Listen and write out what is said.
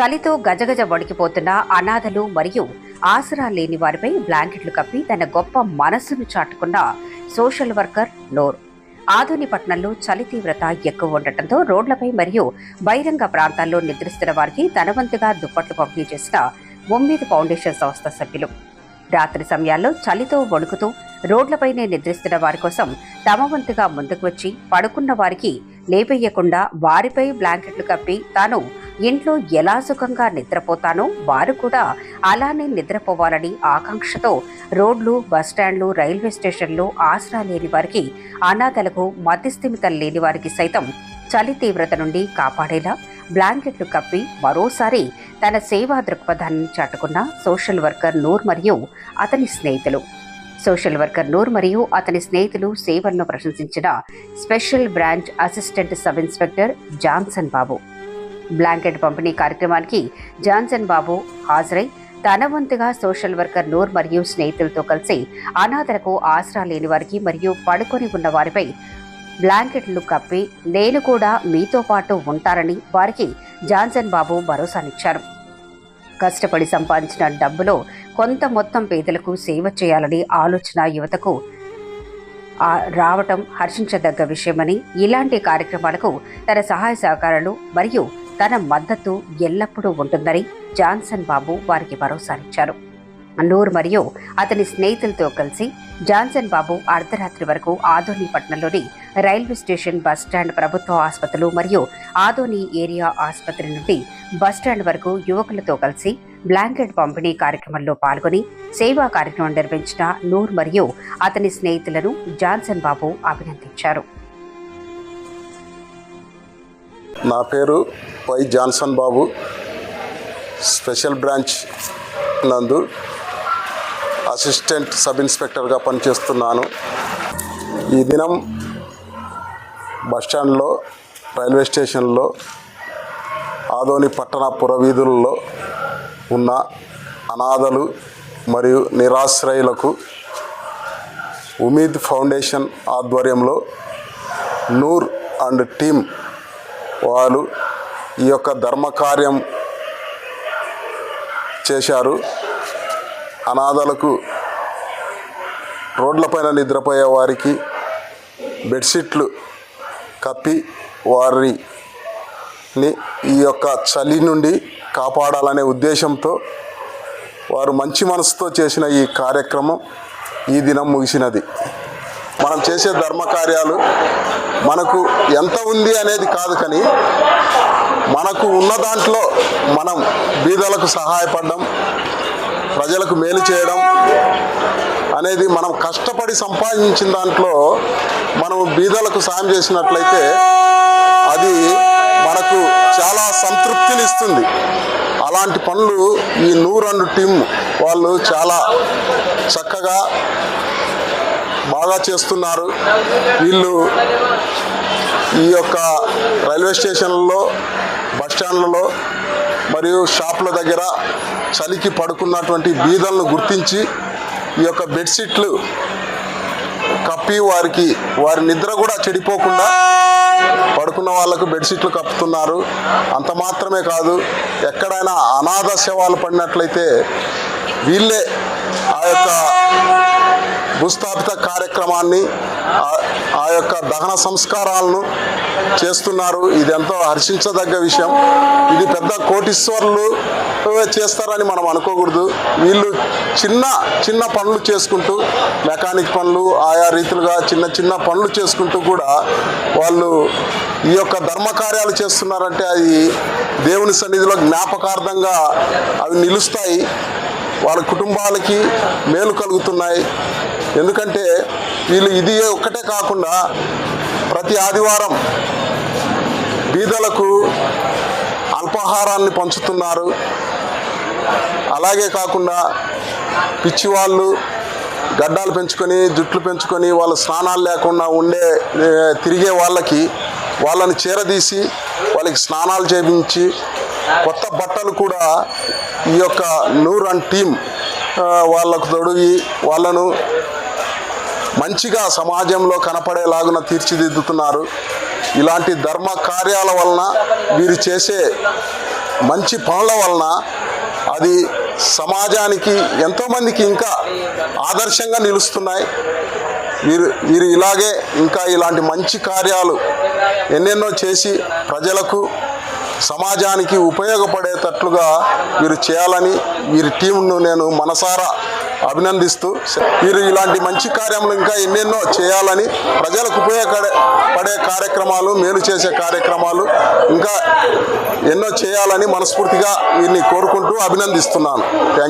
చలితో గజగజ వణికిపోతున్న అనాథలు మరియు ఆసరా లేని వారిపై బ్లాంకెట్లు కప్పి తన గొప్ప మనస్సును చాటుకున్న సోషల్ వర్కర్ నోర్. ఆధుని పట్టణంలో చలి తీవ్రత ఎక్కువ ఉండటంతో రోడ్లపై మరియు బహిరంగ ప్రాంతాల్లో నిద్రిస్తున్న వారికి ధనవంతుగా దుప్పట్లు పంపిణీ చేసిన ముమ్మీద్ ఫౌండేషన్ సంస్థ సభ్యులు. రాత్రి సమయాల్లో చలితో వణుకుతూ రోడ్లపైనే నిద్రిస్తున్న వారి కోసం తమ వంతుగా ముందుకు వచ్చి పడుకున్న వారికి లేపెయ్యకుండా వారిపై బ్లాంకెట్లు కప్పి తాను ఇంట్లో ఎలా సుఖంగా నిద్రపోతానో వారు కూడా అలానే నిద్రపోవాలని ఆకాంక్షతో రోడ్లు బస్టాండ్లు రైల్వే స్టేషన్లు ఆసరా లేని వారికి అనాథలకు మతిస్థిమితం లేని వారికి సైతం చలి తీవ్రత నుండి కాపాడేలా బ్లాంకెట్లు కప్పి మరోసారి తన సేవా దృక్పథాన్ని చాటుకున్న సోషల్ వర్కర్ నూర్ మరియు అతని స్నేహితులు. సోషల్ వర్కర్ నూర్ మరియు అతని స్నేహితులు సేవలను ప్రశంసించిన special branch assistant sub inspector Johnson Babu. Blanket పంపిణీ కార్యక్రమానికి జాన్సన్ బాబు హాజరై తన వంతుగా సోషల్ వర్కర్ నూర్ మరియు స్నేహితులతో కలిసి అనాథలకు ఆసరా లేని వారికి మరియు పడుకొని ఉన్న వారిపై బ్లాంకెట్లు కప్పి నేను కూడా మీతో పాటు ఉంటానని వారికి జాన్సన్ బాబు భరోసానిచ్చారు. కష్టపడి సంపాదించిన డబ్బులో కొంత మొత్తం పేదలకు సేవ చేయాలని ఆలోచన యువతకు రావటం హర్షించదగ్గ విషయమని ఇలాంటి కార్యక్రమాలకు తన సహాయ సహకారాలు మరియు తన మద్దతు ఎల్లప్పుడూ ఉంటుందని జాన్సన్ బాబు వారికి భరోసానిచ్చారు నూర్ మరియు అతని స్నేహితులతో కలిసి జాన్సన్ బాబు అర్ధరాత్రి వరకు ఆదోని పట్టణంలోని రైల్వే స్టేషన్ బస్ స్టాండ్ ప్రభుత్వ ఆసుపత్రులు మరియు ఆదోని ఏరియా ఆసుపత్రి నుండి బస్ స్టాండ్ వరకు యువకులతో కలిసి బ్లాంకెట్ పంపిణీ కార్యక్రమంలో పాల్గొని సేవా కార్యక్రమం నిర్వహించిన నూర్ మరియు అతని స్నేహితులను జాన్సన్ బాబు అభినందించారు. నా పేరు Y Johnson Babu special branch నందు అసిస్టెంట్ సబ్ ఇన్స్పెక్టర్గా పనిచేస్తున్నాను. ఈ దినం బస్టాండ్లో రైల్వే స్టేషన్లో ఆదోని పట్టణ పురవీధుల్లో ఉన్న అనాథలు మరియు నిరాశ్రయులకు ఉమీద్ ఫౌండేషన్ ఆధ్వర్యంలో నూర్ అండ్ టీమ్ వాళ్ళు ఈ యొక్క ధర్మకార్యం చేశారు. అనాథలకు రోడ్లపైన నిద్రపోయే వారికి బెడ్షీట్లు కప్పి వారి ని ఈ యొక్క చలి నుండి కాపాడాలనే ఉద్దేశంతో వారు మంచి మనసుతో చేసిన ఈ కార్యక్రమం ఈ దినం ముగిసినది. మనం చేసే ధర్మ కార్యాలు మనకు ఎంత ఉంది అనేది కాదు కానీ మనకు ఉన్న దాంట్లో మనం బీదలకు సహాయపడడం ప్రజలకు మేలు చేయడం అనేది మనం కష్టపడి సంపాదించిన దాంట్లో మనం బీదలకు సాయం చేసినట్లయితే అది మనకు చాలా సంతృప్తిని ఇస్తుంది అలాంటి పనులు ఈ నూర్ టీం టీమ్ వాళ్ళు చాలా చక్కగా బాగా చేస్తున్నారు. వీళ్ళు ఈ యొక్క రైల్వే స్టేషన్లలో బస్ స్టాండ్లలో మరియు షాప్ల దగ్గర చలికి పడుకున్నటువంటి బీదలను గుర్తించి ఈ యొక్క బెడ్షీట్లు కప్పి వారికి వారి నిద్ర కూడా చెడిపోకుండా పడుకున్న వాళ్ళకు బెడ్షీట్లు కప్పుతున్నారు. అంత మాత్రమే కాదు ఎక్కడైనా అనాథ శవాలు పడినట్లయితే వీళ్ళే ఆ యొక్క భూస్థాపిత కార్యక్రమాన్ని ఆ- యొక్క దహన సంస్కారాలను చేస్తున్నారు. ఇది ఎంతో హర్షించదగ్గ విషయం. ఇది పెద్ద కోటీశ్వరులు చేస్తారని మనం అనుకోకూడదు. వీళ్ళు చిన్న చిన్న పనులు చేసుకుంటూ మెకానిక్ పనులు ఆయా రీతిలుగా చిన్న చిన్న పనులు చేసుకుంటూ కూడా వాళ్ళు ఈ యొక్క ధర్మకార్యాలు చేస్తున్నారంటే అది దేవుని సన్నిధిలో జ్ఞాపకార్థంగా అవి నిలుస్తాయి. వాళ్ళ కుటుంబాలకి మేలు కలుగుతున్నాయి. ఎందుకంటే వీళ్ళు ఇది ఒక్కటే కాకుండా ప్రతి ఆదివారం బీదలకు అల్పాహారాన్ని పంచుతున్నారు. అలాగే కాకుండా పిచ్చివాళ్ళు గడ్డాలు పెంచుకొని జుట్లు పెంచుకొని వాళ్ళు స్నానాలు లేకుండా ఉండే తిరిగే వాళ్ళకి వాళ్ళని చేరదీసి వాళ్ళకి స్నానాలు చేయించి కొత్త బట్టలు కూడా ఈ యొక్క నూర్ అండ్ టీమ్ వాళ్ళకు తొడిగి వాళ్ళను మంచిగా సమాజంలో కనపడేలాగున తీర్చిదిద్దుతున్నారు. ఇలాంటి ధర్మ కార్యాల వలన వీరు చేసే మంచి పనుల వలన అది సమాజానికి ఎంతోమందికి ఇంకా ఆదర్శంగా నిలుస్తున్నాయి. వీరు వీరు ఇలాగే ఇంకా ఇలాంటి మంచి కార్యాలు ఎన్నెన్నో చేసి ప్రజలకు సమాజానికి ఉపయోగపడేటట్లుగా వీరు చేయాలని వీరి టీంను నేను మనసారా అభినందిస్తూ వీరు ఇలాంటి మంచి కార్యములు ఇంకా ఎన్నెన్నో చేయాలని ప్రజలకు ఉపయోగపడే పడే కార్యక్రమాలు మేలు చేసే కార్యక్రమాలు ఇంకా ఎన్నో చేయాలని మనస్ఫూర్తిగా వీరిని కోరుకుంటూ అభినందిస్తున్నాను. థ్యాంక్